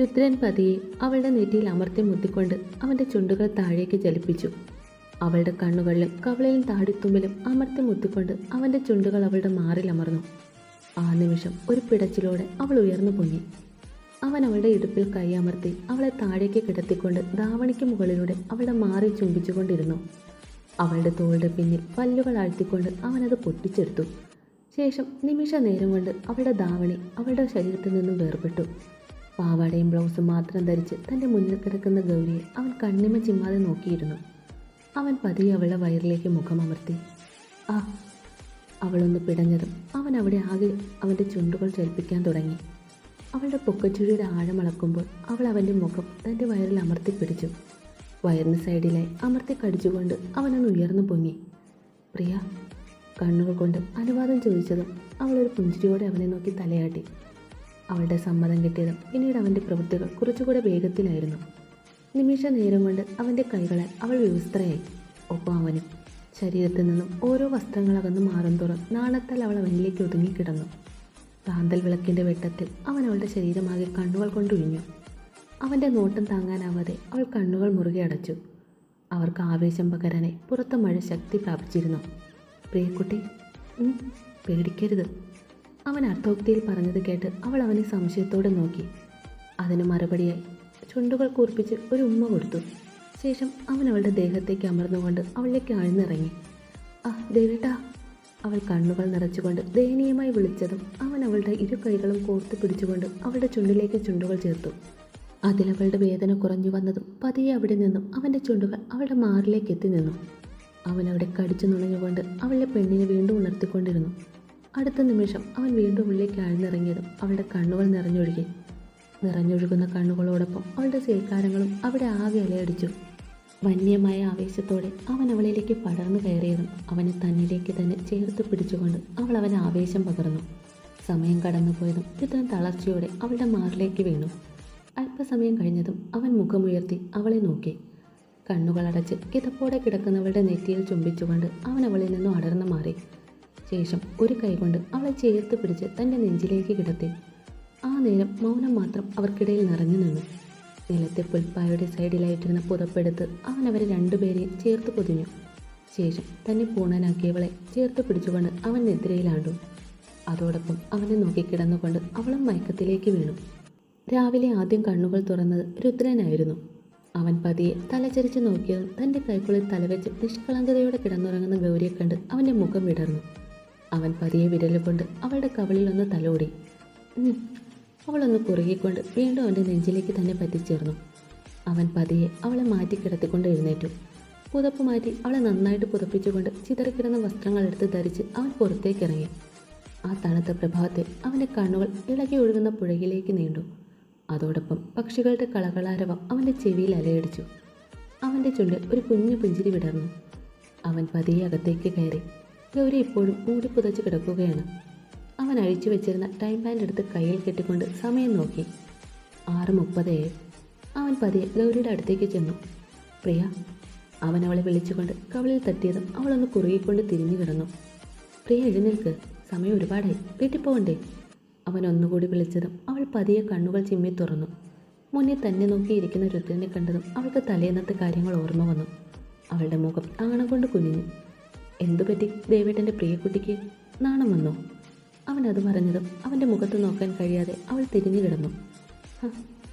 രുദ്രൻ പതിയെ അവളുടെ നെറ്റിയിൽ അമർത്തി മുത്തിക്കൊണ്ട് അവന്റെ ചുണ്ടുകൾ താഴേക്ക് ചലിപ്പിച്ചു. അവളുടെ കണ്ണുകളിലും കവളിലും താടിത്തുമ്പിലും അമർത്തി മുത്തിക്കൊണ്ട് അവന്റെ ചുണ്ടുകൾ അവളുടെ മാറിൽ അമർന്നു. ആ നിമിഷം ഒരു പിടച്ചിലോടെ അവൾ ഉയർന്നു പൊങ്ങി. അവൻ അവളുടെ ഇടുപ്പിൽ കൈയമർത്തി അവളെ താഴേക്ക് കിടത്തിക്കൊണ്ട് ധാവണിക്ക് മുകളിലൂടെ അവളുടെ മാറി ചുംബിച്ചുകൊണ്ടിരുന്നു. അവളുടെ തോളുടെ പിന്നിൽ പല്ലുകൾ ആഴ്ത്തിക്കൊണ്ട് അവനത് പൊട്ടിച്ചെടുത്തു. ശേഷം നിമിഷ നേരം കൊണ്ട് അവളുടെ ധാവണി അവളുടെ ശരീരത്തിൽ നിന്നും വേർപെട്ടു. പാവാടയും ബ്ലൗസും മാത്രം ധരിച്ച് തന്റെ മുന്നിൽ കിടക്കുന്ന ഗൗരിയെ അവൻ കണ്ണിമ ചിമ്മാതെ നോക്കിയിരുന്നു. അവൻ പതിയെ അവളുടെ വയറിലേക്ക് മുഖമമർത്തി ആ അവളൊന്ന് പിടഞ്ഞതും അവൻ അവിടെ ആകെ അവന്റെ ചുണ്ടുകൾ ചലിപ്പിക്കാൻ തുടങ്ങി. അവളുടെ പൊക്കച്ചുഴിയുടെ ആഴമളക്കുമ്പോൾ അവൾ അവന്റെ മുഖം തന്റെ വയറിൽ അമർത്തി പിടിച്ചു. വയറിന് സൈഡിലായി അമർത്തി കടിച്ചുകൊണ്ട് അവനൊന്ന് ഉയർന്നു പൊങ്ങി. പ്രിയ കണ്ണുകൾ കൊണ്ട് അനുവാദം ചോദിച്ചതും അവളൊരു പുഞ്ചിരിയോടെ അവനെ നോക്കി തലയാട്ടി. അവളുടെ സമ്മതം കിട്ടിയതും പിന്നീട് അവന്റെ പ്രവൃത്തികൾ കുറച്ചുകൂടെ വേഗത്തിലായിരുന്നു. നിമിഷ നേരം കൊണ്ട് അവന്റെ കൈകളെ അവൾ വിവസ്ത്രയായി ഒപ്പം അവനും ശരീരത്തിൽ നിന്നും ഓരോ വസ്ത്രങ്ങളകന്ന് മാറും തോറും നാണത്താൽ അവൾ അവനിലേക്ക് ഒതുങ്ങിക്കിടന്നു താന്തൽ വിളക്കിന്റെ വെട്ടത്തിൽ അവൻ അവളുടെ ശരീരമാകെ കണ്ണുകൾ കൊണ്ടുഴിഞ്ഞു. അവന്റെ നോട്ടം താങ്ങാനാവാതെ അവൾ കണ്ണുകൾ മുറുകെ അടച്ചു. അവർക്ക് ആവേശം പകരാനായി പുറത്ത് മഴ ശക്തി പ്രാപിച്ചിരുന്നു. പ്രിയക്കുട്ടി പേടിക്കരുത്. അവൻ അർത്ഥോക്തിയിൽ പറഞ്ഞത് കേട്ട് അവൾ അവനെ സംശയത്തോടെ നോക്കി. അതിന് മറുപടിയായി ചുണ്ടുകൾ കൂർപ്പിച്ച് ഒരു ഉമ്മ കൊടുത്തു. ശേഷം അവൻ അവളുടെ ദേഹത്തേക്ക് അമർന്നുകൊണ്ട് അവളിലേക്ക് ആഴ്ന്നിറങ്ങി. ആ ദേവേട്ടാ അവൾ കണ്ണുകൾ നിറച്ചുകൊണ്ട് ദയനീയമായി വിളിച്ചതും അവൻ അവളുടെ ഇരു കൈകളും കോർത്തു പിടിച്ചുകൊണ്ട് അവളുടെ ചുണ്ടിലേക്ക് ചുണ്ടുകൾ ചേർത്തു. അതിലവളുടെ വേദന കുറഞ്ഞു വന്നതും പതിയെ അവിടെ നിന്നും അവന്റെ ചുണ്ടുകൾ അവളുടെ മാറിലേക്ക് എത്തി നിന്നു. അവൻ അവിടെ കടിച്ചു നുണഞ്ഞുകൊണ്ട് അവളുടെ പെണ്ണിനെ വീണ്ടും ഉണർത്തിക്കൊണ്ടിരുന്നു. അടുത്ത നിമിഷം അവൻ വീണ്ടും ഉള്ളിലേക്ക് ആഴ്ന്നിറങ്ങിയതും അവളുടെ കണ്ണുകൾ നിറഞ്ഞൊഴുകി. നിറഞ്ഞൊഴുകുന്ന കണ്ണുകളോടൊപ്പം അവളുടെ സേൽക്കാരങ്ങളും അവിടെ ആകെ അലയടിച്ചു. വന്യമായ ആവേശത്തോടെ അവൻ അവളിലേക്ക് പടർന്നു കയറിയതും അവനെ തന്നിലേക്ക് തന്നെ ചേർത്ത് പിടിച്ചുകൊണ്ട് അവൾ അവന് ആവേശം പകർന്നു. സമയം കടന്നുപോയതും ഇത്തരം തളർച്ചയോടെ അവളുടെ മാറിലേക്ക് വീണു. അല്പസമയം കഴിഞ്ഞതും അവൻ മുഖമുയർത്തി അവളെ നോക്കി. കണ്ണുകളടച്ച് കിതപ്പോടെ കിടക്കുന്നവളുടെ നെറ്റിയിൽ ചുംബിച്ചുകൊണ്ട് അവൻ അവളിൽ നിന്നും അടർന്നു മാറി. ശേഷം ഒരു കൈകൊണ്ട് അവളെ ചേർത്ത് പിടിച്ച് തന്റെ നെഞ്ചിലേക്ക് കിടത്തി. ആ നേരം മൗനം മാത്രം അവർക്കിടയിൽ നിറഞ്ഞു നിന്നു. നിലത്തെ പുൽപ്പായുടെ സൈഡിലായിട്ടിരുന്ന പുതപ്പെടുത്ത് അവൻ അവരെ രണ്ടുപേരെയും ചേർത്ത് പൊതിഞ്ഞു. ശേഷം തന്നെ പൂണനാക്കിയവളെ ചേർത്ത് പിടിച്ചുകൊണ്ട് അവൻ നിദ്രയിലാണ്ടു. അതോടൊപ്പം അവനെ നോക്കി കിടന്നുകൊണ്ട് അവളും മയക്കത്തിലേക്ക് വീണു. രാവിലെ ആദ്യം കണ്ണുകൾ തുറന്നത് രുദ്രനായിരുന്നു. അവൻ പതിയെ തലചരിച്ച് നോക്കിയതും തന്റെ കൈക്കുള്ളിൽ തലവെച്ച് നിഷ്കളങ്കതയോടെ കിടന്നുറങ്ങുന്ന ഗൗരിയെ കണ്ട് അവന്റെ മുഖം വിടർന്നു. അവൻ പതിയെ വിരലുകൊണ്ട് അവളുടെ കവളിൽ ഒന്ന് തലോടി. അവളൊന്ന് കുറുകിക്കൊണ്ട് വീണ്ടും അവന്റെ നെഞ്ചിലേക്ക് തന്നെ പറ്റിച്ചേർന്നു. അവൻ പതിയെ അവളെ മാറ്റി കിടത്തിക്കൊണ്ട് എഴുന്നേറ്റു. പുതപ്പ് മാറ്റി അവളെ നന്നായിട്ട് പുതപ്പിച്ചുകൊണ്ട് ചിതറിക്കിടന്ന വസ്ത്രങ്ങൾ എടുത്ത് ധരിച്ച് അവൻ പുറത്തേക്കിറങ്ങി. ആ തണുത്ത പ്രഭാവത്തെ അവന്റെ കണ്ണുകൾ ഇളകി ഒഴുകുന്ന പുഴയിലേക്ക് നീണ്ടു. അതോടൊപ്പം പക്ഷികളുടെ കളകളാരവം അവന്റെ ചെവിയിൽ അലയടിച്ചു. അവന്റെ ചുണ്ടിൽ ഒരു കുഞ്ഞു പുഞ്ചിരി വിടർന്നു. അവൻ പതിയെ അകത്തേക്ക് കയറി ഗൗരി ഇപ്പോഴും മൂടി പുതച്ച് കിടക്കുകയാണ്. അവൻ അഴിച്ചു വെച്ചിരുന്ന ടൈം ബാൻഡ് എടുത്ത് കയ്യിൽ കെട്ടിക്കൊണ്ട് സമയം നോക്കി. ആറ് മുപ്പതേ. അവൻ പതിയെ ഗൗരിയുടെ അടുത്തേക്ക് ചെന്നു. പ്രിയ അവൻ അവളെ വിളിച്ചുകൊണ്ട് കവളിൽ തട്ടിയതും അവളൊന്ന് കുറുകിക്കൊണ്ട് തിരിഞ്ഞു കിടന്നു. പ്രിയ എഴുന്നേൽക്ക്. സമയം ഒരുപാടായി. വീട്ടിൽ പോകണ്ടേ അവൻ ഒന്നുകൂടി വിളിച്ചതും അവൾ പതിയെ കണ്ണുകൾ ചിമ്മി തുറന്നു. മുന്നിൽ തന്നെ നോക്കിയിരിക്കുന്ന രുദ്രനെ കണ്ടതും അവൾക്ക് തലേന്നത്തെ കാര്യങ്ങൾ ഓർമ്മ വന്നു. അവളുടെ മുഖം ആണം കൊണ്ട് കുനിഞ്ഞു. എന്തുപറ്റി ദേവേട്ടന്റെ പ്രിയക്കുട്ടിക്ക് നാണം വന്നോ? അവൻ അത് പറഞ്ഞതും അവന്റെ മുഖത്ത് നോക്കാൻ കഴിയാതെ അവൾ തിരിഞ്ഞു കിടന്നു. "ഹ,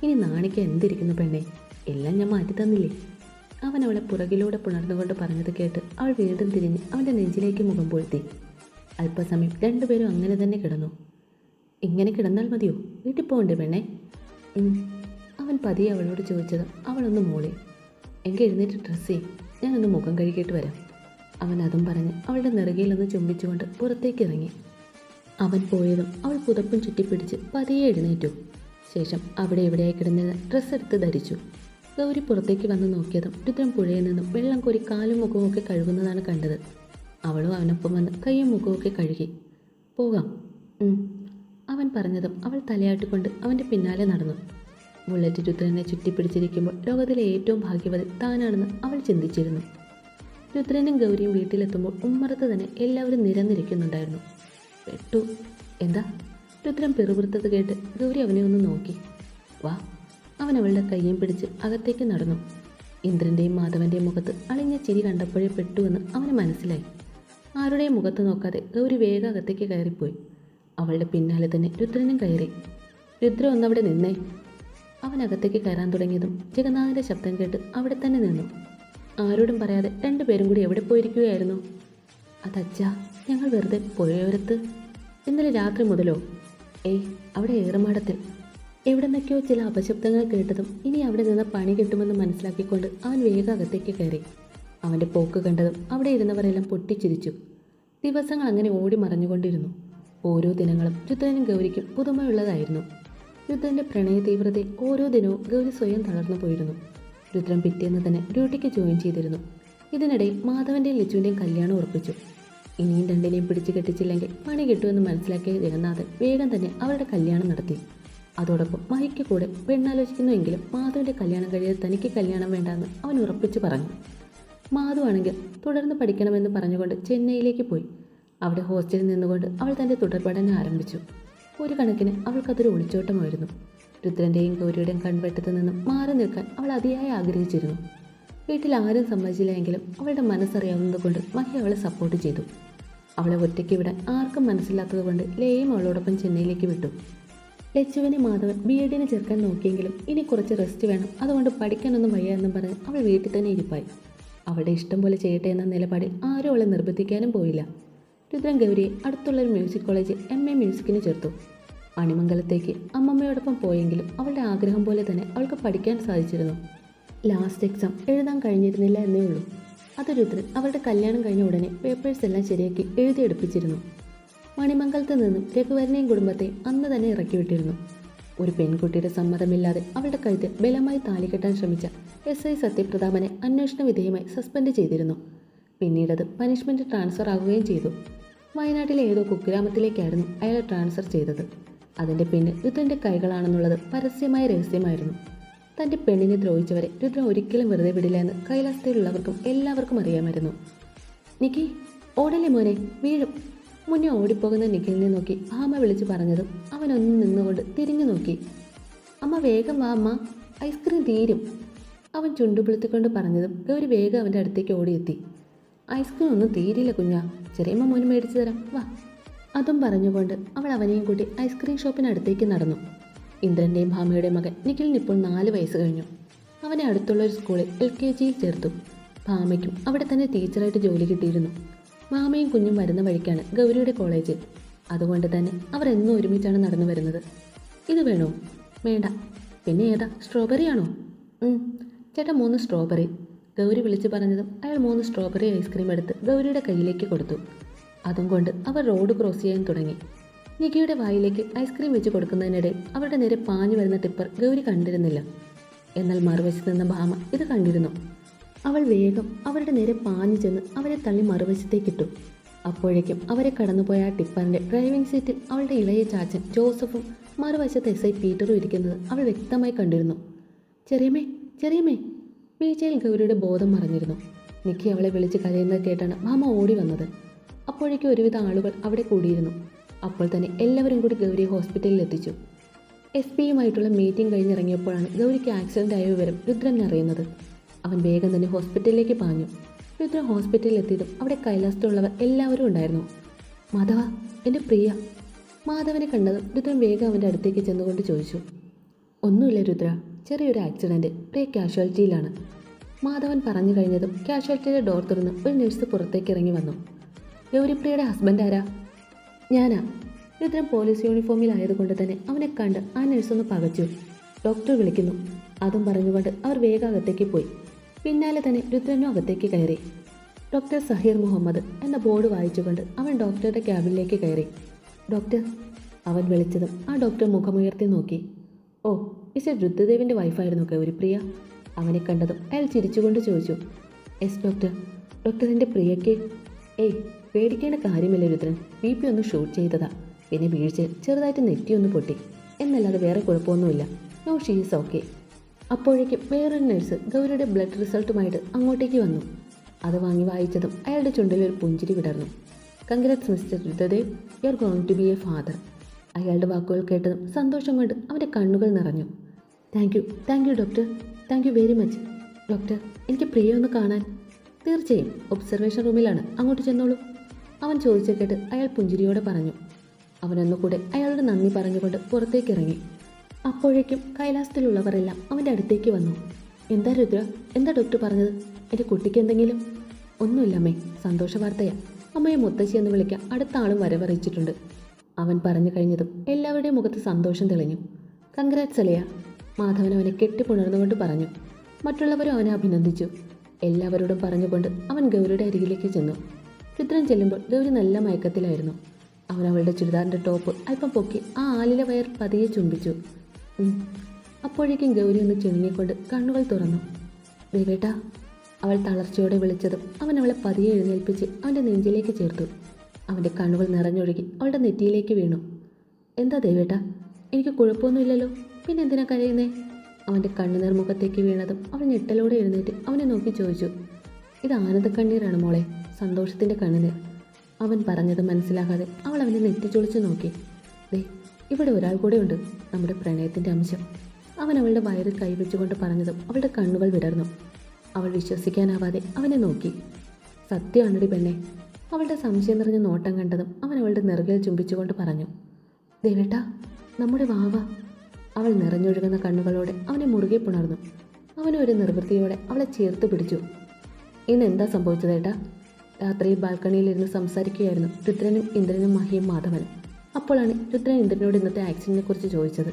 ഇനി നാണിക്ക് എന്തിരിക്കുന്നു പെണ്ണെ? എല്ലാം ഞാൻ മാറ്റി തന്നില്ലേ? അവൻ അവളെ പുറകിലൂടെ പുണർന്നുകൊണ്ട് പറഞ്ഞത് കേട്ട് അവൾ വീണ്ടും തിരിഞ്ഞ് അവന്റെ നെഞ്ചിലേക്ക് മുഖം പൊഴുത്തി. അല്പസമയം രണ്ടുപേരും അങ്ങനെ തന്നെ കിടന്നു. ഇങ്ങനെ കിടന്നാൽ മതിയോ? വീട്ടിൽ പോകണ്ടേ പെണ്ണേ? അവൻ പതിയെ അവളോട് ചോദിച്ചത് അവളൊന്ന് മോളി. എങ്കിൽ എഴുന്നേറ്റ് ഡ്രസ്സ് ചെയ്യും ഞാനൊന്ന് മുഖം കഴുകിയിട്ട് വരാം. അവൻ അതും പറഞ്ഞ് അവളുടെ നെറുകയിലൊന്ന് ചുംബിച്ചുകൊണ്ട് പുറത്തേക്ക് ഇറങ്ങി അവൻ പോയതും അവൾ പുതപ്പും ചുറ്റിപ്പിടിച്ച് പതിയെ എഴുന്നേറ്റു. ശേഷം അവിടെ എവിടെയായി കിടന്നിരുന്ന ഡ്രസ്സ് എടുത്ത് ധരിച്ചു. ഗൗരി പുറത്തേക്ക് വന്ന് നോക്കിയതും രുദ്രം പുഴയിൽ നിന്നും വെള്ളം കോരി കാലും മുഖവും ഒക്കെ കഴുകുന്നതാണ് കണ്ടത്. അവളും അവനൊപ്പം വന്ന് കൈയും മുഖമൊക്കെ കഴുകി. പോകാം. അവൻ പറഞ്ഞതും അവൾ തലയാട്ടിക്കൊണ്ട് അവന്റെ പിന്നാലെ നടന്നു. ബുള്ളറ്റ് രുദ്രനെ ചുറ്റിപ്പിടിച്ചിരിക്കുമ്പോൾ ലോകത്തിലെ ഏറ്റവും ഭാഗ്യവതി താനാണെന്ന് അവൾ ചിന്തിച്ചിരുന്നു. രുദ്രനും ഗൗരിയും വീട്ടിലെത്തുമ്പോൾ ഉമ്മറത്ത് തന്നെ എല്ലാവരും നിരന്നിരിക്കുന്നുണ്ടായിരുന്നു. പെട്ടു. എന്താ? രുദ്രൻ പെറുപുറത്തത് കേട്ട് ഗൗരി അവനെ ഒന്ന് നോക്കി. വാ. അവൻ അവളുടെ കയ്യും പിടിച്ച് അകത്തേക്ക് നടന്നു. ഇന്ദ്രന്റെയും മാധവന്റെയും മുഖത്ത് അളിഞ്ഞ ചിരി കണ്ടപ്പോഴേ പെട്ടുവെന്ന് അവന് മനസ്സിലായി. ആരുടെയും മുഖത്ത് നോക്കാതെ ഗൗരി വേഗം അകത്തേക്ക് കയറിപ്പോയി. അവളുടെ പിന്നാലെ തന്നെ രുദ്രനും കയറി. രുദ്ര ഒന്നവിടെ നിന്നേ. അവൻ അകത്തേക്ക് കയറാൻ തുടങ്ങിയതും ജഗന്നാഥന്റെ ശബ്ദം കേട്ട് അവിടെ തന്നെ നിന്നു. ആരോടും പറയാതെ രണ്ടുപേരും കൂടി എവിടെ പോയിരിക്കുകയായിരുന്നു? അതച്ഛാ ഞങ്ങൾ വെറുതെ പുഴയോരത്ത് ഇന്നലെ രാത്രി മുതലോ? ഏയ് അവിടെ ഏറമാടത്തിൽ. എവിടെ നിന്നൊക്കെയോ ചില അപശബ്ദങ്ങൾ കേട്ടതും ഇനി അവിടെ നിന്ന് പണി കിട്ടുമെന്ന് മനസ്സിലാക്കിക്കൊണ്ട് അവൻ വേഗം അകത്തേക്ക് കയറി. അവന്റെ പോക്ക് കണ്ടതും അവിടെ ഇരുന്നവരെല്ലാം പൊട്ടിച്ചിരിച്ചു. ദിവസങ്ങൾ അങ്ങനെ ഓടി മറഞ്ഞുകൊണ്ടിരുന്നു. ഓരോ ദിനങ്ങളും രുദ്രനും ഗൗരിക്കും പുതുമയുള്ളതായിരുന്നു. രുദ്രന്റെ പ്രണയ തീവ്രതയിൽ ഓരോ ദിനവും ഗൗരി സ്വയം തളർന്നു പോയിരുന്നു. രുദ്രൻ പിറ്റേന്ന് തന്നെ ഡ്യൂട്ടിക്ക് ജോയിൻ ചെയ്തിരുന്നു. ഇതിനിടയിൽ മാധവന്റെയും ലിച്ചുവിന്റെയും കല്യാണം ഉറപ്പിച്ചു. ഇനിയും രണ്ടിനെയും പിടിച്ചു കെട്ടിച്ചില്ലെങ്കിൽ പണി കിട്ടുമെന്ന് മനസ്സിലാക്കിയ ജഗന്നാഥൻ വേഗം തന്നെ അവരുടെ കല്യാണം നടത്തി. അതോടൊപ്പം മഹിക്ക് കൂടെ പെണ്ണാലോചിക്കുന്നുവെങ്കിലും മാധവന്റെ കല്യാണം കഴിയാതെ തനിക്ക് കല്യാണം വേണ്ടെന്ന് അവൻ ഉറപ്പിച്ചു പറഞ്ഞു. മാധു ആണെങ്കിൽ തുടർന്ന് പഠിക്കണമെന്ന് പറഞ്ഞുകൊണ്ട് ചെന്നൈയിലേക്ക് പോയി. അവിടെ ഹോസ്റ്റലിൽ നിന്നുകൊണ്ട് അവൾ തന്റെ തുടർപഠനം ആരംഭിച്ചു. ഒരു കണക്കിന് അവൾക്കതൊരു ഒളിച്ചോട്ടമായിരുന്നു. രുദ്രന്റെയും ഗൗരിയുടെയും കൺവെട്ടത്തു നിന്നും മാറി നിൽക്കാൻ അവൾ അതിയായി ആഗ്രഹിച്ചിരുന്നു. വീട്ടിൽ ആരും സമ്മതിച്ചില്ലെങ്കിലും അവളുടെ മനസ്സറിയാവുന്നതുകൊണ്ട് മഹി അവളെ സപ്പോർട്ട് ചെയ്തു. അവളെ ഒറ്റയ്ക്ക് വിടാൻ ആർക്കും മനസ്സിലാത്തതുകൊണ്ട് ലേയും അവളോടൊപ്പം ചെന്നൈയിലേക്ക് വിട്ടു. ലച്ചുവിനെ മാധവൻ ബി എഡിന് ചേർക്കാൻ നോക്കിയെങ്കിലും ഇനി കുറച്ച് റെസ്റ്റ് വേണം. അതുകൊണ്ട് പഠിക്കാനൊന്നും വയ്യ എന്നും പറഞ്ഞ് അവൾ വീട്ടിൽ തന്നെ ഇരിപ്പായി. അവളുടെ ഇഷ്ടം പോലെ ചെയ്യട്ടെ എന്ന നിലപാടിൽ ആരും അവളെ നിർബന്ധിക്കാനും പോയില്ല. രുദ്രൻ ഗൗരിയെ അടുത്തുള്ളൊരു മ്യൂസിക് കോളേജിൽ എം എ മ്യൂസിക്കിന് ചേർത്തു. മണിമംഗലത്തേക്ക് അമ്മമ്മയോടൊപ്പം പോയെങ്കിലും അവളുടെ ആഗ്രഹം പോലെ തന്നെ അവൾക്ക് പഠിക്കാൻ സാധിച്ചിരുന്നു. ലാസ്റ്റ് എക്സാം എഴുതാൻ കഴിഞ്ഞിരുന്നില്ല എന്നേ ഉള്ളൂ. അത് അവരുടെ കല്യാണം കഴിഞ്ഞ ഉടനെ പേപ്പേഴ്സ് എല്ലാം ശരിയാക്കി എഴുതിയെടുപ്പിച്ചിരുന്നു മണിമംഗലത്ത് നിന്നും രഘുവരനെയും കുടുംബത്തെ അന്ന് തന്നെ ഇറക്കി വിട്ടിരുന്നു. ഒരു പെൺകുട്ടിയുടെ സമ്മതമില്ലാതെ അവളുടെ കഴുത്ത് ബലമായി താലി കെട്ടാൻ ശ്രമിച്ച എസ് ഐ സത്യപ്രതാപനെ അന്വേഷണ വിധേയമായി സസ്പെൻഡ് ചെയ്തിരുന്നു. പിന്നീടത് പനിഷ്മെന്റ് ട്രാൻസ്ഫർ ആകുകയും ചെയ്തു. വയനാട്ടിലെ ഏതോ കുഗ്രാമത്തിലേക്കായിരുന്നു അയാളെ ട്രാൻസ്ഫർ ചെയ്തത്. അതിന്റെ പിന്നിൽ രുദ്രന്റെ കൈകളാണെന്നുള്ളത് പരസ്യമായ രഹസ്യമായിരുന്നു. തന്റെ പെണ്ണിനെ ദ്രോഹിച്ചവരെ രുദ്രൻ ഒരിക്കലും വെറുതെ വിടില്ല എന്ന് കൈലാസത്തിലുള്ളവർക്കും എല്ലാവർക്കും അറിയാമായിരുന്നു. നിക്കി ഓടല്ലേ മോനെ വീഴും. മുന്നേ ഓടിപ്പോകുന്ന നിഖിലിനെ നോക്കി ഭാമ വിളിച്ചു പറഞ്ഞതും അവനൊന്ന് നിന്നുകൊണ്ട് തിരിഞ്ഞു നോക്കി. അമ്മ വേഗം വാ അമ്മ ഐസ്ക്രീം തീരും. അവൻ ചുണ്ടുപിളുത്തിക്കൊണ്ട് പറഞ്ഞതും ഗൗരി വേഗം അവന്റെ അടുത്തേക്ക് ഓടിയെത്തി. ഐസ്ക്രീം ഒന്നും തീരില്ല കുഞ്ഞാ ചെറിയമ്മ മോന് മേടിച്ചു തരാം. വാ. അതും പറഞ്ഞുകൊണ്ട് അവൾ അവനെയും കൂട്ടി ഐസ്ക്രീം ഷോപ്പിനടുത്തേക്ക് നടന്നു. ഇന്ദ്രന്റെയും ഭാമയുടെയും മകൻ നിഖിലിന് ഇപ്പോൾ നാല് വയസ്സ് കഴിഞ്ഞു. അവനെ അടുത്തുള്ള ഒരു സ്കൂളിൽ എൽ കെ ജിയിൽ ചേർത്തു. ഭാമയ്ക്കും അവിടെ തന്നെ ടീച്ചറായിട്ട് ജോലി കിട്ടിയിരുന്നു. മാമയും കുഞ്ഞും വരുന്ന വഴിക്കാണ് ഗൗരിയുടെ കോളേജ് അതുകൊണ്ട് തന്നെ അവർ എന്നും ഒരുമിച്ചാണ് നടന്നു വരുന്നത്. ഇത് വേണോ? വേണ്ട. പിന്നെ ഏതാ? സ്ട്രോബെറി ആണോ? ചേട്ടൻ ചേട്ടാ മൂന്ന് സ്ട്രോബെറി ഗൗരി വിളിച്ചു പറഞ്ഞതും അയാൾ മൂന്ന് സ്ട്രോബെറി ഐസ്ക്രീം എടുത്ത് ഗൗരിയുടെ കയ്യിലേക്ക് കൊടുത്തു. അതും കൊണ്ട് അവർ റോഡ് ക്രോസ് ചെയ്യാൻ തുടങ്ങി. നികിയുടെ വായിലേക്ക് ഐസ്ക്രീം വെച്ച് കൊടുക്കുന്നതിനിടെ അവരുടെ നേരെ പാഞ്ഞു വരുന്ന ടിപ്പർ ഗൗരി കണ്ടിരുന്നില്ല. എന്നാൽ മറുവശത്ത് നിന്ന ഭാമ ഇത് കണ്ടിരുന്നു. അവൾ വേഗം അവരുടെ നേരെ പാഞ്ഞു ചെന്ന് അവരെ തള്ളി മറുവശത്തേക്കിട്ടു അപ്പോഴേക്കും അവരെ കടന്നുപോയ ടിപ്പറിന്റെ ഡ്രൈവിംഗ് സീറ്റിൽ അവളുടെ ഇളയ ചാച്ചൻ ജോസഫും മറുവശത്ത് എസ് ഐ പീറ്ററും ഇരിക്കുന്നത് അവൾ വ്യക്തമായി കണ്ടിരുന്നു. ചെറിയമേ ചെറിയമേ വീഴ്ചയിൽ ഗൗരിയുടെ ബോധം മറഞ്ഞിരുന്നു. നിക്കി അവളെ വിളിച്ച് കരയുന്നത് കേട്ടാണ് ഭാമ ഓടി വന്നത്. അപ്പോഴേക്കും ഒരുവിധ ആളുകൾ അവിടെ കൂടിയിരുന്നു. അപ്പോൾ തന്നെ എല്ലാവരും കൂടി ഗൗരിയെ ഹോസ്പിറ്റലിൽ എത്തിച്ചു. എസ് പിയുമായിട്ടുള്ള മീറ്റിംഗ് കഴിഞ്ഞിറങ്ങിയപ്പോഴാണ് ഗൗരിക്ക് ആക്സിഡന്റ് ആയ വിവരം രുദ്രൻ അറിയുന്നത്. അവൻ വേഗം തന്നെ ഹോസ്പിറ്റലിലേക്ക് പാഞ്ഞു. രുദ്രൻ ഹോസ്പിറ്റലിൽ എത്തിയതും അവിടെ കൈലാസത്തിലുള്ളവർ എല്ലാവരും ഉണ്ടായിരുന്നു. മാധവ എന്റെ പ്രിയ. മാധവനെ കണ്ടതും രുദ്രൻ വേഗം അവന്റെ അടുത്തേക്ക് ചെന്നുകൊണ്ട് ചോദിച്ചു. ഒന്നുമില്ല രുദ്ര ചെറിയൊരു ആക്സിഡന്റ് പ്രിയ കാഷ്വാലിറ്റിയിലാണ്. മാധവൻ പറഞ്ഞു കഴിഞ്ഞതും കാഷ്വാലിറ്റിയുടെ ഡോർ തുറന്ന് ഒരു നഴ്സ് പുറത്തേക്ക് ഇറങ്ങി വന്നു. ഗൗരിപ്രിയയുടെ ഹസ്ബൻഡ് ആരാ? ഞാനാ. രുദ്രൻ പോലീസ് യൂണിഫോമിലായതുകൊണ്ട് തന്നെ അവനെ കണ്ട് ആ നഴ്സൊന്ന് പകച്ചു. ഡോക്ടർ വിളിക്കുന്നു. അതും പറഞ്ഞുകൊണ്ട് അവർ വേഗം അകത്തേക്ക് പോയി. പിന്നാലെ തന്നെ രുദ്രനും അകത്തേക്ക് കയറി. ഡോക്ടർ സഹീർ മുഹമ്മദ് എന്ന ബോർഡ് വായിച്ചുകൊണ്ട് അവൻ ഡോക്ടറുടെ ക്യാബിനിലേക്ക് കയറി. ഡോക്ടർ അവൻ വിളിച്ചതും ആ ഡോക്ടർ മുഖമുയർത്തി നോക്കി. ഓ മിസ്റ്റർ രുദ്രദേവിന്റെ വൈഫായിരുന്നു ഗൗരിപ്രിയ. അവനെ കണ്ടതും അയാൾ ചിരിച്ചുകൊണ്ട് ചോദിച്ചു. എസ് ഡോക്ടർ എന്റെ പ്രിയയ്ക്ക്? ഏയ് പേടിക്കേണ്ട കാര്യമില്ല രുദ്രൻ. ബി പി ഒന്ന് ഷൂട്ട് ചെയ്തതാ. പിന്നെ വീഴ്ചയിൽ ചെറുതായിട്ട് നെറ്റിയൊന്ന് പൊട്ടി. എന്നല്ലാതെ വേറെ കുഴപ്പമൊന്നുമില്ല. നോ ഷീസ് ഓക്കെ അപ്പോഴേക്കും വേറൊരു നഴ്സ് ഗൗരിയുടെ ബ്ലഡ് റിസൾട്ടുമായിട്ട് അങ്ങോട്ടേക്ക് വന്നു. അത് വാങ്ങി വായിച്ചതും അയാളുടെ ചുണ്ടിൽ ഒരു പുഞ്ചിരി വിടർന്നു. Congrats mister Rudradev. You are going to be a father അയാളുടെ വാക്കുകൾ കേട്ടതും സന്തോഷം കൊണ്ട് അവന്റെ കണ്ണുകൾ നിറഞ്ഞു. Thank you thank you doctor thank you very much doctor എനിക്ക് പ്രിയ ഒന്ന് കാണാൻ. തീർച്ചയായും. ഒബ്സർവേഷൻ റൂമിലാണ് അങ്ങോട്ട് ചെന്നോളൂ. അവൻ ചോദിച്ച കേട്ട് അയാൾ പുഞ്ചിരിയോടെ പറഞ്ഞു. അവനൊന്നുകൂടെ അയാളുടെ നന്ദി പറഞ്ഞുകൊണ്ട് പുറത്തേക്ക് ഇറങ്ങി അപ്പോഴേക്കും കൈലാസത്തിലുള്ളവരെല്ലാം അവന്റെ അടുത്തേക്ക് വന്നു. എന്താ രുദ്ര? എന്താ ഡോക്ടർ പറഞ്ഞത്? എന്റെ കുട്ടിക്ക് എന്തെങ്കിലും? ഒന്നുമില്ല അമ്മേ സന്തോഷ വാർത്തയാ. അമ്മയെ മുത്തശ്ശി എന്ന് വിളിക്കാൻ അടുത്ത ആളും വരവറിയിച്ചിട്ടുണ്ട്. അവൻ പറഞ്ഞു കഴിഞ്ഞതും എല്ലാവരുടെയും മുഖത്ത് സന്തോഷം തെളിഞ്ഞു. കൺഗ്രാറ്റ്സ് അലയാ മാധവൻ അവനെ കെട്ടിപ്പുണർന്നുകൊണ്ട് പറഞ്ഞു. മറ്റുള്ളവരും അവനെ അഭിനന്ദിച്ചു. എല്ലാവരോടും പറഞ്ഞുകൊണ്ട് അവൻ ഗൗരിയുടെ അരികിലേക്ക് ചെന്നു. ചിത്രം ചെല്ലുമ്പോൾ ഗൗരി നല്ല മയക്കത്തിലായിരുന്നു. അവൻ അവളുടെ ചുരിദാറിന്റെ ടോപ്പ് അല്പം പൊക്കി ആ ആലില വയർ പതിയെ ചുംബിച്ചു. അപ്പോഴേക്കും ഗൗരി ഒന്ന് ചെണുങ്ങിക്കൊണ്ട് കണ്ണുകൾ തുറന്നു. ദേവേട്ടാ അവൾ തളർച്ചയോടെ വിളിച്ചതും അവൻ അവളെ പതിയെ എഴുന്നേൽപ്പിച്ച് അവന്റെ നെഞ്ചിലേക്ക് ചേർത്തു. അവന്റെ കണ്ണുകൾ നിറഞ്ഞൊഴുകി അവളുടെ നെറ്റിയിലേക്ക് വീണു. എന്താ ദേവേട്ടാ എനിക്ക് കുഴപ്പമൊന്നുമില്ലല്ലോ. പിന്നെ എന്തിനാ കരയുന്നേ? അവന്റെ കണ്ണുനീർ മുഖത്തേക്ക് വീണതും അവൻ ഞെട്ടലോടെ എഴുന്നേറ്റ് അവനെ നോക്കി ചോദിച്ചു. ഇത് ആനന്ദക്കണ്ണീരാണ് മോളെ സന്തോഷത്തിന്റെ കണ്ണുനീർ അവൻ പറഞ്ഞത് മനസ്സിലാകാതെ അവൾ അവനെ നെറ്റിച്ചൊളിച്ച് നോക്കി. ദേ ഇവിടെ ഒരാൾ കൂടെ ഉണ്ട് നമ്മുടെ പ്രണയത്തിന്റെ അംശം. അവൻ അവളുടെ വയറിൽ കൈവച്ചുകൊണ്ട് പറഞ്ഞതും അവളുടെ കണ്ണുകൾ വിടർന്നു. അവൾ വിശ്വസിക്കാനാവാതെ അവനെ നോക്കി. സത്യമാണടി പെണ്ണെ. അവളുടെ സംശയം നിറഞ്ഞ നോട്ടം കണ്ടതും അവൻ അവളുടെ നെറുകയിൽ ചുംബിച്ചുകൊണ്ട് പറഞ്ഞു. ദേവേട്ടാ നമ്മുടെ വാവ. അവൾ നിറഞ്ഞൊഴുകുന്ന കണ്ണുകളോടെ അവനെ മുറുകെ പുണർന്നു. അവനൊരു നിർവൃത്തിയോടെ അവളെ ചേർത്ത് പിടിച്ചു. ഇന്ന് എന്താ സംഭവിച്ചത് ഏട്ടാ? രാത്രി ബാൽക്കണിയിലിരുന്ന് സംസാരിക്കുകയായിരുന്നു രുദ്രനും ഇന്ദ്രനും മഹിയും മാധവനും. അപ്പോഴാണ് രുദ്രൻ ഇന്ദ്രനോട് ഇന്നത്തെ ആക്സിഡന്റിനെ കുറിച്ച് ചോദിച്ചത്.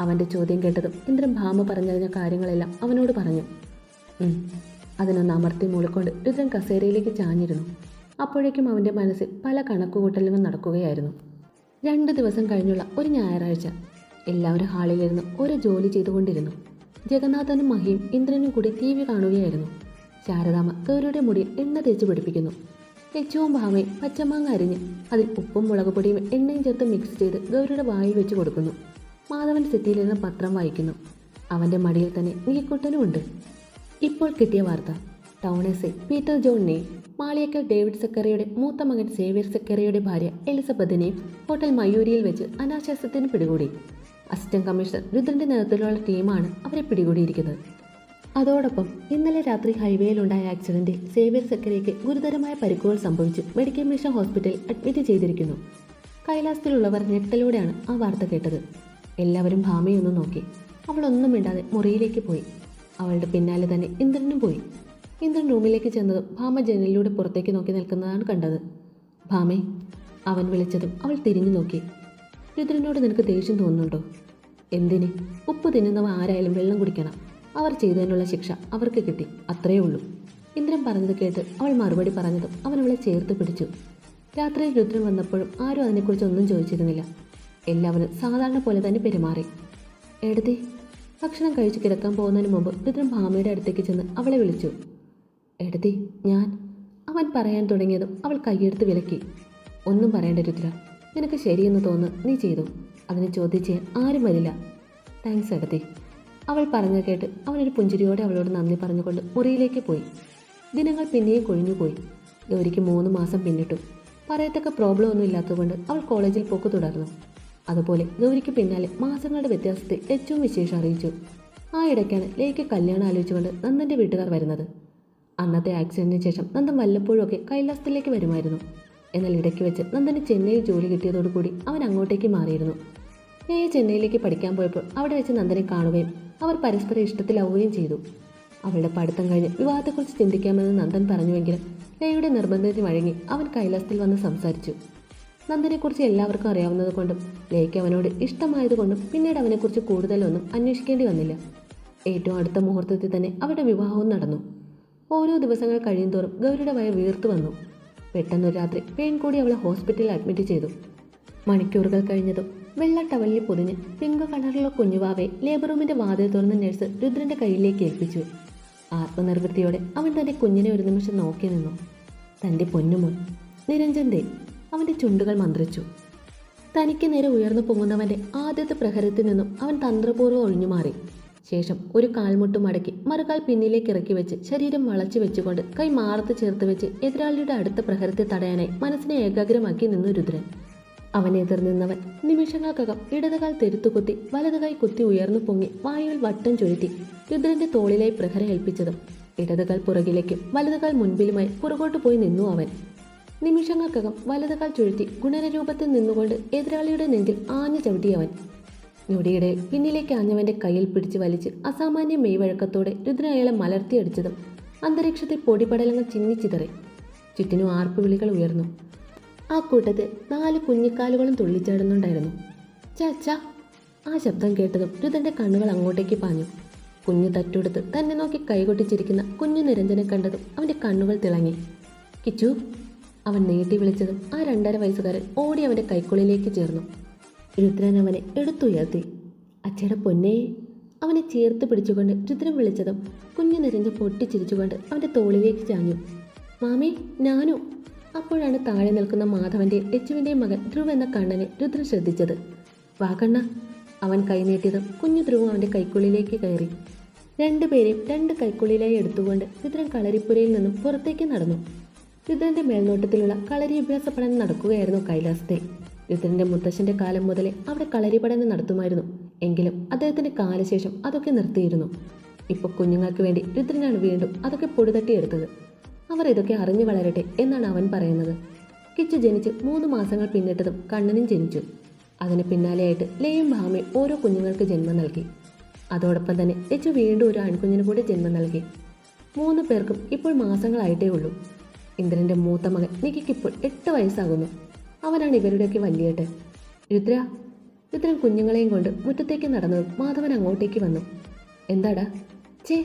അവന്റെ ചോദ്യം കേട്ടതും ഇന്ദ്രൻ ഭാമ പറഞ്ഞറിഞ്ഞ കാര്യങ്ങളെല്ലാം അവനോട് പറഞ്ഞു. അതിനൊന്ന് അമർത്തി മൂളിക്കൊണ്ട് രുദ്രൻ കസേരയിലേക്ക് ചാഞ്ഞിരുന്നു. അപ്പോഴേക്കും അവന്റെ മനസ്സിൽ പല കണക്കുകൂട്ടലുകൾ നടക്കുകയായിരുന്നു. രണ്ട് ദിവസം കഴിഞ്ഞുള്ള ഒരു ഞായറാഴ്ച എല്ലാവരും ഹാളിലിരുന്ന് ഒരു ജോലി ചെയ്തുകൊണ്ടിരുന്നു. ജഗന്നാഥനും മഹിയും ഇന്ദ്രനും കൂടി ടി വി കാണുകയായിരുന്നു. ശാരദാമ്മ ഗൗരിയുടെ മുടിയിൽ എണ്ണ തേച്ച് പിടിപ്പിക്കുന്നു. ലച്ചുവും ഭാമയും പച്ചമാങ്ങ അരിഞ്ഞ് അതിൽ ഉപ്പും മുളക് പൊടിയും എണ്ണയും ചേർത്ത് മിക്സ് ചെയ്ത് ഗൗരിയുടെ വായിൽ വെച്ച് കൊടുക്കുന്നു. മാധവൻ സിറ്റിയിലിരുന്ന് പത്രം വായിക്കുന്നു. അവന്റെ മടിയിൽ തന്നെ നീക്കുട്ടനും ഉണ്ട്. ഇപ്പോൾ കിട്ടിയ വാർത്ത. ടൗൺ എസ് ഐ പീറ്റർ ജോണിനെയും മാളിയക്കൽ ഡേവിഡ് സെക്കറിയുടെ മൂത്ത മകൻ സേവ്യർ സെക്കറിയുടെ ഭാര്യ എലിസബത്തിനെയും ഹോട്ടൽ മയൂരിയിൽ വെച്ച് അനാശാസ്യത്തിന് പിടികൂടി. അസിസ്റ്റന്റ് കമ്മീഷണർ രുദ്രന്റെ നേതൃത്വത്തിലുള്ള ടീമാണ് അവരെ പിടികൂടിയിരിക്കുന്നത്. അതോടൊപ്പം ഇന്നലെ രാത്രി ഹൈവേയിലുണ്ടായ ആക്സിഡന്റിൽ സേവ്യർ സെക്കരയ്ക്ക് ഗുരുതരമായ പരിക്കുകൾ സംഭവിച്ചു. മെഡിക്കൽ മിഷൻ ഹോസ്പിറ്റലിൽ അഡ്മിറ്റ് ചെയ്തിരിക്കുന്നു. കൈലാസത്തിലുള്ളവർ ഞെട്ടലോടെയാണ് ആ വാർത്ത കേട്ടത്. എല്ലാവരും ഭാമയൊന്നും നോക്കി. അവളൊന്നും മിണ്ടാതെ മുറിയിലേക്ക് പോയി. അവളുടെ പിന്നാലെ തന്നെ ഇന്ദ്രനും പോയി. ഇന്ദ്രൻ റൂമിലേക്ക് ചെന്നതും ഭാമ ജനലിലൂടെ പുറത്തേക്ക് നോക്കി നിൽക്കുന്നതാണ് കണ്ടത്. ഭാമേ അവൻ വിളിച്ചതും അവൾ തിരിഞ്ഞു നോക്കി. രുദ്രനോട് നിനക്ക് ദേഷ്യം തോന്നുന്നുണ്ടോ? എന്തിന്? ഉപ്പ് തിന്നുന്നവ ആരായാലും വെള്ളം കുടിക്കണം. അവർ ചെയ്തതിനുള്ള ശിക്ഷ അവർക്ക് കിട്ടി. അത്രയേ ഉള്ളൂ. ഇന്ദ്രൻ പറഞ്ഞത് കേട്ട് അവൾ മറുപടി പറഞ്ഞതും അവൻ അവളെ ചേർത്ത് പിടിച്ചു. രാത്രിയിൽ രുദ്രൻ വന്നപ്പോഴും ആരും അതിനെക്കുറിച്ച് ഒന്നും ചോദിച്ചിരുന്നില്ല. എല്ലാവരും സാധാരണ പോലെ തന്നെ പെരുമാറി. എടുത്തി ഭക്ഷണം കഴിച്ച് കിടക്കാൻ പോകുന്നതിന് മുമ്പ് രുദ്രൻ ഭാമയുടെ അടുത്തേക്ക് ചെന്ന് അവളെ വിളിച്ചു. എടുത്തി ഞാൻ അവൻ പറയാൻ തുടങ്ങിയതും അവൾ കൈയെടുത്ത് വിലക്കി. ഒന്നും പറയേണ്ട രുദ്ര നിനക്ക് ശരിയെന്ന് തോന്നുന്നു. നീ ചെയ്തു. അതിനെ ചെയ്യാൻ ആരും വരില്ല. താങ്ക്സ് എടത്തി അവൾ പറഞ്ഞു കേട്ട് അവനൊരു പുഞ്ചിരിയോടെ അവളോട് നന്ദി പറഞ്ഞുകൊണ്ട് മുറിയിലേക്ക് പോയി. ദിനങ്ങൾ പിന്നെയും കൊഴിഞ്ഞുപോയി ഗൗരിക്ക് മൂന്ന് മാസം പിന്നിട്ടു. പറയത്തക്ക പ്രോബ്ലം ഒന്നും ഇല്ലാത്തതുകൊണ്ട് അവൾ കോളേജിൽ പോക്ക് തുടർന്നു. അതുപോലെ ഗൗരിക്ക് പിന്നാലെ മാസങ്ങളുടെ വ്യത്യാസത്തിൽ ഏറ്റവും വിശേഷം അറിയിച്ചു. ആ ഇടയ്ക്കാണ് ലേക്ക് കല്യാണം ആലോചിച്ചുകൊണ്ട് നന്ദന്റെ വീട്ടുകാർ വരുന്നത്. അന്നത്തെ ആക്സിഡന്റിന് ശേഷം നന്ദൻ വല്ലപ്പോഴുമൊക്കെ കൈലാസത്തിലേക്ക് വരുമായിരുന്നു. എന്നാൽ ഇടയ്ക്ക് വെച്ച് നന്ദന് ചെന്നൈയിൽ ജോലി കിട്ടിയതോടുകൂടി അവൻ അങ്ങോട്ടേക്ക് മാറിയിരുന്നു. ലേയ ചെന്നൈയിലേക്ക് പഠിക്കാൻ പോയപ്പോൾ അവിടെ വെച്ച് നന്ദനെ കാണുകയും അവർ പരസ്പരം ഇഷ്ടത്തിലാവുകയും ചെയ്തു. അവളുടെ പഠിത്തം കഴിഞ്ഞ് വിവാഹത്തെക്കുറിച്ച് ചിന്തിക്കാമെന്ന് നന്ദൻ പറഞ്ഞുവെങ്കിലും ലയയുടെ നിർബന്ധത്തിന് വഴങ്ങി അവൻ കൈലാസത്തിൽ വന്ന് സംസാരിച്ചു. നന്ദനെക്കുറിച്ച് എല്ലാവർക്കും അറിയാവുന്നത് കൊണ്ടും ലേക്ക് അവനോട് ഇഷ്ടമായതുകൊണ്ടും പിന്നീട് അവനെക്കുറിച്ച് കൂടുതലൊന്നും അന്വേഷിക്കേണ്ടി വന്നില്ല. ഏറ്റവും അടുത്ത മുഹൂർത്തത്തിൽ തന്നെ അവരുടെ വിവാഹവും നടന്നു. ഓരോ ദിവസങ്ങൾ കഴിയുന്തോറും ഗൗരിയുടെ വയ വീർത്തു വന്നു. പെട്ടെന്നൊരു രാത്രി പെയിൻ കൂടി അവളെ ഹോസ്പിറ്റലിൽ അഡ്മിറ്റ് ചെയ്തു. മണിക്കൂറുകൾ കഴിഞ്ഞതും വെള്ള ടവലിൽ പൊതിഞ്ഞ് പിങ്ക് കളറിലുള്ള കുഞ്ഞുവാവെ ലേബർ റൂമിന്റെ വാതിൽ തുറന്ന് നഴ്സ് രുദ്രന്റെ കയ്യിലേക്ക് ഏൽപ്പിച്ചു. ആത്മനിർവൃത്തിയോടെ അവൻ തന്റെ കുഞ്ഞിനെ ഒരു നിമിഷം നോക്കി നിന്നു. തന്റെ പൊന്നുമോൻ നിരഞ്ജൻ ദേ അവന്റെ ചുണ്ടുകൾ മന്ത്രിച്ചു. തനിക്ക് നേരെ ഉയർന്നു പൊങ്ങുന്നവന്റെ ആദ്യത്തെ പ്രഹരത്തിൽ നിന്നും അവൻ തന്ത്രപൂർവം ഒഴിഞ്ഞുമാറി. ശേഷം ഒരു കാൽമുട്ട് മടക്കി മറുകാൽ പിന്നിലേക്ക് ഇറക്കി വെച്ച് ശരീരം വളച്ചു വെച്ചുകൊണ്ട് കൈ മാറത്ത് ചേർത്ത് വെച്ച് എതിരാളിയുടെ അടുത്ത പ്രഹരത്തെ തടയാനായി മനസ്സിനെ ഏകാഗ്രമാക്കി നിന്നു രുദ്രൻ. അവൻ എതിർനിന്നവൻ നിമിഷങ്ങൾക്കകം ഇടതുകാൽ തെരുത്തുകുത്തി വലതുകൈ കുത്തി ഉയർന്നു പൊങ്ങി വായുവിൽ വട്ടം ചുഴറ്റി രുദ്രന്റെ തോളിലായി പ്രഹര ഏൽപ്പിച്ചതും ഇടതുകാൽ പുറകിലേക്കും വലതുകാൽ മുൻപിലുമായി പുറകോട്ട് പോയി നിന്നു അവൻ. നിമിഷങ്ങൾക്കകം വലതുകാൽ ചുഴറ്റി ഗുണരൂപത്തിൽ നിന്നുകൊണ്ട് എതിരാളിയുടെ നെഞ്ചിൽ ആഞ്ഞു ചവിട്ടിയവൻ. ഞൊടിയിടയിൽ പിന്നിലേക്ക് ആഞ്ഞവന്റെ കയ്യിൽ പിടിച്ച് വലിച്ച് അസാമാന്യ മെയ്വഴക്കത്തോടെ രുദ്രൻ അയാളെ മലർത്തിയടിച്ചതും അന്തരീക്ഷത്തിൽ പൊടിപടലങ്ങൾ ചിന്നിച്ചിതറി ചുറ്റിനും ആർപ്പുവിളികൾ ഉയർന്നു. ആ കൂട്ടത്തിൽ നാല് കുഞ്ഞിക്കാലുകളും തുള്ളിച്ചാടുന്നുണ്ടായിരുന്നു. ചാച്ച ആ ശബ്ദം കേട്ടതും രുതന്റെ കണ്ണുകൾ അങ്ങോട്ടേക്ക് പാഞ്ഞു. കുഞ്ഞു തട്ടുടുത്ത് തന്നെ നോക്കി കൈകൊട്ടിച്ചിരിക്കുന്ന കുഞ്ഞു നിരഞ്ജനെ കണ്ടതും അവന്റെ കണ്ണുകൾ തിളങ്ങി. കിച്ചു അവൻ നീട്ടി വിളിച്ചതും ആ രണ്ടര വയസ്സുകാരൻ ഓടി അവന്റെ കൈക്കുള്ളിലേക്ക് ചേർന്നു. രുദ്രൻ അവനെ എടുത്തുയർത്തി. അച്ഛയുടെ പൊന്നേ അവനെ ചേർത്ത് പിടിച്ചുകൊണ്ട് രുദ്രൻ വിളിച്ചതും കുഞ്ഞു നിരഞ്ഞ് പൊട്ടിച്ചിരിച്ചുകൊണ്ട് അവന്റെ തോളിലേക്ക് ചാഞ്ഞു. മാമി ഞാനോ അപ്പോഴാണ് താഴെ നിൽക്കുന്ന മാധവന്റെ ലച്ചുവിന്റെയും മകൻ ധ്രുവ് എന്ന കണ്ണനെ രുദ്രൻ ശ്രദ്ധിച്ചത്. വാ കണ്ണ. അവൻ കൈനീട്ടിയതും കുഞ്ഞു ധ്രുവ് അവന്റെ കൈക്കുള്ളിലേക്ക് കയറി. രണ്ടുപേരെയും രണ്ട് കൈക്കുള്ളിലായി എടുത്തുകൊണ്ട് രുദ്രൻ കളരിപ്പുരയിൽ നിന്നും പുറത്തേക്ക് നടന്നു. രുദ്രന്റെ മേൽനോട്ടത്തിലുള്ള കളരി അഭ്യാസ പഠനം നടക്കുകയായിരുന്നു കൈലാസത്തിൽ രുദ്രന്റെ മുത്തശ്ശന്റെ കാലം മുതലേ അവിടെ കളരി പഠനം നടത്തുമായിരുന്നു. എങ്കിലും അദ്ദേഹത്തിന്റെ കാലശേഷം അതൊക്കെ നിർത്തിയിരുന്നു. ഇപ്പോൾ കുഞ്ഞുങ്ങൾക്ക് വേണ്ടി രുദ്രനാണ് വീണ്ടും അതൊക്കെ പൊടിതട്ടിയെടുത്തത്. അവർ ഇതൊക്കെ അറിഞ്ഞു വളരട്ടെ എന്നാണ് അവൻ പറയുന്നത്. കിച്ചു ജനിച്ച് മൂന്ന് മാസങ്ങൾ പിന്നിട്ടതും കണ്ണനും ജനിച്ചു. അതിന് പിന്നാലെയായിട്ട് ലേയും ഭാമയും ഓരോ കുഞ്ഞുങ്ങൾക്ക് ജന്മം നൽകി. അതോടൊപ്പം തന്നെ എച്ചു വീണ്ടും ഒരു ആൺകുഞ്ഞിന് കൂടി ജന്മം നൽകി. മൂന്ന് പേർക്കും ഇപ്പോൾ മാസങ്ങളായിട്ടേ ഉള്ളൂ. ഇന്ദ്രന്റെ മൂത്ത മകൻ നിക്കിക്കിപ്പോൾ എട്ട് വയസ്സാകുന്നു. അവനാണ് ഇവരുടെയൊക്കെ വലിയേട്ട് രുദ്ര രുദ്രൻ കുഞ്ഞുങ്ങളെയും കൊണ്ട് മുറ്റത്തേക്ക് നടന്നതും മാധവൻ അങ്ങോട്ടേക്ക് വന്നു. എന്താടാ? ചേ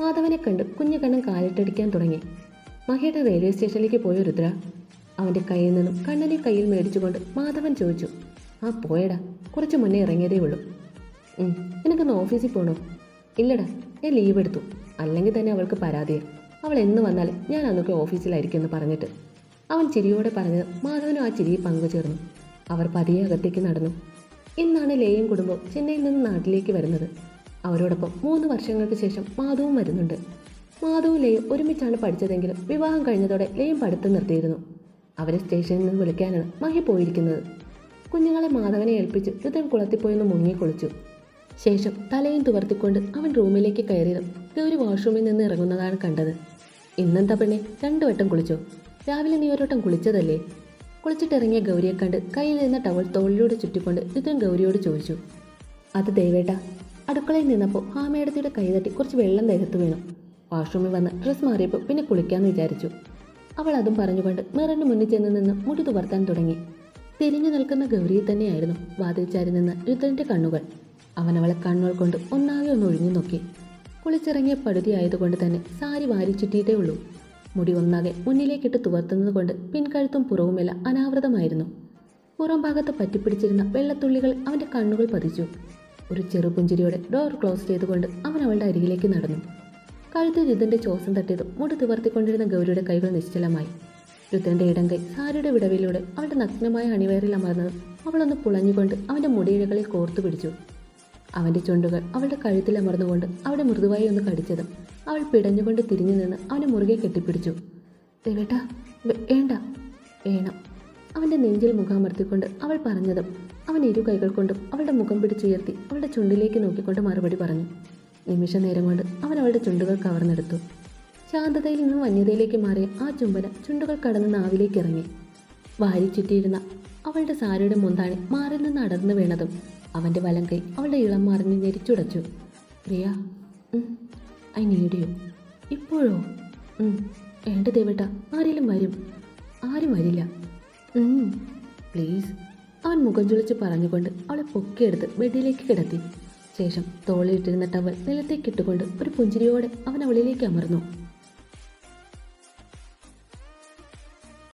മാധവനെ കണ്ട് കുഞ്ഞു കണ്ണൻ കാലിട്ടടിക്കാൻ തുടങ്ങി. മഹിയുടെ റെയിൽവേ സ്റ്റേഷനിലേക്ക് പോയ രുദ്ര അവന്റെ കയ്യിൽ നിന്നും കണ്ണനെ കയ്യിൽ മേടിച്ചുകൊണ്ട് മാധവൻ ചോദിച്ചു ആ പോയടാ. കുറച്ച് മുന്നേ ഇറങ്ങിയതേ ഉള്ളൂ. എനിക്കൊന്ന് ഓഫീസിൽ പോകണോ ഇല്ലടാ ഞാൻ ലീവ് എടുത്തു. അല്ലെങ്കിൽ തന്നെ അവൾക്ക് പരാതിയെ. അവൾ എന്ന് വന്നാൽ ഞാൻ അന്നൊക്കെ ഓഫീസിലായിരിക്കും എന്ന് പറഞ്ഞിട്ട്. അവൻ ചിരിയോടെ പറഞ്ഞത് മാധവനും ആ ചിരിയെ പങ്കുചേർന്നു. അവർ പതിയെ അകത്തേക്ക് നടന്നു. ഇന്നാണ് ലേയും കുടുംബം ചെന്നൈയിൽ നിന്ന് നാട്ടിലേക്ക് വരുന്നത്. അവരോടൊപ്പം മൂന്ന് വർഷങ്ങൾക്ക് ശേഷം മാധവും വരുന്നുണ്ട്. മാധവും ലേയും ഒരുമിച്ചാണ് പഠിച്ചതെങ്കിലും വിവാഹം കഴിഞ്ഞതോടെ ലേയും പഠിത്തം നിർത്തിയിരുന്നു. അവരെ സ്റ്റേഷനിൽ നിന്ന് വിളിക്കാനാണ് മഹി പോയിരിക്കുന്നത്. കുഞ്ഞുങ്ങളെ മാധവനെ ഏൽപ്പിച്ച് രുദ്രൻ കുളത്തിപ്പോയെന്ന് മുങ്ങി കുളിച്ചു. ശേഷം തലയും തുവർത്തിക്കൊണ്ട് അവൻ റൂമിലേക്ക് കയറിയതും ഗൗരി വാഷ്റൂമിൽ നിന്ന് ഇറങ്ങുന്നതാണ് കണ്ടത്. ഇന്നെന്താ പെണ്ണെ രണ്ടു വട്ടം കുളിച്ചോ? രാവിലെ നീ ഒരുവട്ടം കുളിച്ചതല്ലേ? കുളിച്ചിട്ടിറങ്ങിയ ഗൗരിയെ കണ്ട് കയ്യിൽ നിന്ന ടവൽ തോളിലൂടെ ചുറ്റിക്കൊണ്ട് രുദ്രൻ ഗൗരിയോട് ചോദിച്ചു. അത് ദയവേട്ട അടുക്കളയിൽ നിന്നപ്പോൾ ആ മേടത്തിയുടെ കൈ കുറച്ച് വെള്ളം ദേഹത്ത് വീണു. വാഷ്റൂമിൽ വന്ന് ഡ്രസ്സ് മാറിയപ്പോൾ പിന്നെ കുളിക്കാമെന്ന് വിചാരിച്ചു. അവൾ അതും പറഞ്ഞുകൊണ്ട് മിററിന് മുന്നിൽ ചെന്ന് നിന്ന് മുടി തുവർത്താൻ തുടങ്ങി. തിരിഞ്ഞു നിൽക്കുന്ന ഗൗരിയെ തന്നെയായിരുന്നു വാതിൽ ചാരി നിന്ന് രുദ്രന്റെ കണ്ണുകൾ. അവൻ അവളെ കണ്ണുകൾ കൊണ്ട് ഒന്നാകെ ഒന്ന് ഒഴിഞ്ഞു നോക്കി. കുളിച്ചിറങ്ങിയ പടുതി ആയതുകൊണ്ട് തന്നെ സാരി വാരി ചുറ്റിയിട്ടേ ഉള്ളൂ. മുടി ഒന്നാകെ മുന്നിലേക്കിട്ട് തുവർത്തുന്നത് കൊണ്ട് പിൻകഴുത്തും പുറവുമെല്ലാം അനാവൃതമായിരുന്നു. പുറം ഭാഗത്ത് പറ്റിപ്പിടിച്ചിരുന്ന വെള്ളത്തുള്ളികൾ അവന്റെ കണ്ണുകൾ പതിച്ചു. ഒരു ചെറുപുഞ്ചിരിയോടെ ഡോർ ക്ലോസ് ചെയ്തുകൊണ്ട് അവൻ അവളുടെ അരികിലേക്ക് നടന്നു. കഴുത്തിൽ രുദ്രന്റെ ചോസം തട്ടിയതും മുടി തുവർത്തിക്കൊണ്ടിരുന്ന ഗൗരിയുടെ കൈകൾ നിശ്ചലമായി. രുദ്രന്റെ ഇടം കൈ സാരിയുടെ വിടവിലൂടെ അവളുടെ നഗ്നമായ അണിവയറിൽ അമർന്നത് അവളൊന്ന് പുളഞ്ഞുകൊണ്ട് അവന്റെ മുടിയിഴകളിൽ കോർത്തു പിടിച്ചു. അവന്റെ ചുണ്ടുകൾ അവളുടെ കഴുത്തിൽ അമർന്നുകൊണ്ട് അവളുടെ മൃദുവായി ഒന്ന് കടിച്ചതും അവൾ പിടഞ്ഞുകൊണ്ട് തിരിഞ്ഞു നിന്ന് അവനെ മുറുകെ കെട്ടിപ്പിടിച്ചു. ദേവേട്ട വേണ്ട വേണം. അവന്റെ നെഞ്ചിൽ മുഖാമർത്തിക്കൊണ്ട് അവൾ പറഞ്ഞതും അവൻ ഇരു കൈകൾ കൊണ്ടും അവളുടെ മുഖം പിടിച്ചുയർത്തി അവളുടെ ചുണ്ടിലേക്ക് നോക്കിക്കൊണ്ട് മറുപടി പറഞ്ഞു. നിമിഷ നേരം കൊണ്ട് അവൻ അവളുടെ ചുണ്ടുകൾ കവർന്നെടുത്തു. ശാന്തതയിൽ നിന്നും വന്യതയിലേക്ക് മാറിയ ആ ചുംബന ചുണ്ടുകൾ കടന്ന് നാവിലേക്ക് ഇറങ്ങി. വാരി ചുറ്റിയിരുന്ന അവളുടെ സാരിയുടെ മുന്താണി മാറിൽ നിന്ന് അടർന്നു വീണതും അവന്റെ വലം കൈ അവളുടെ ഇളം മറിഞ്ഞ് ഞെരിച്ചുടച്ചു. Priya I need you. ഇപ്പോഴോ? വേണ്ട ദേവട്ട ആരെങ്കിലും വരും. ആരും വരില്ല. പ്ലീസ്. അവൻ മുഖം ചുളിച്ച് പറഞ്ഞുകൊണ്ട് അവളെ പൊക്കിയെടുത്ത് ബെഡിലേക്ക് കിടത്തി. ശേഷം തോളിയിട്ടിരുന്ന ടവൽ നിലത്തേക്കിട്ടുകൊണ്ട് ഒരു പുഞ്ചിരിയോടെ അവൻ അവളിലേക്ക് അമർന്നു.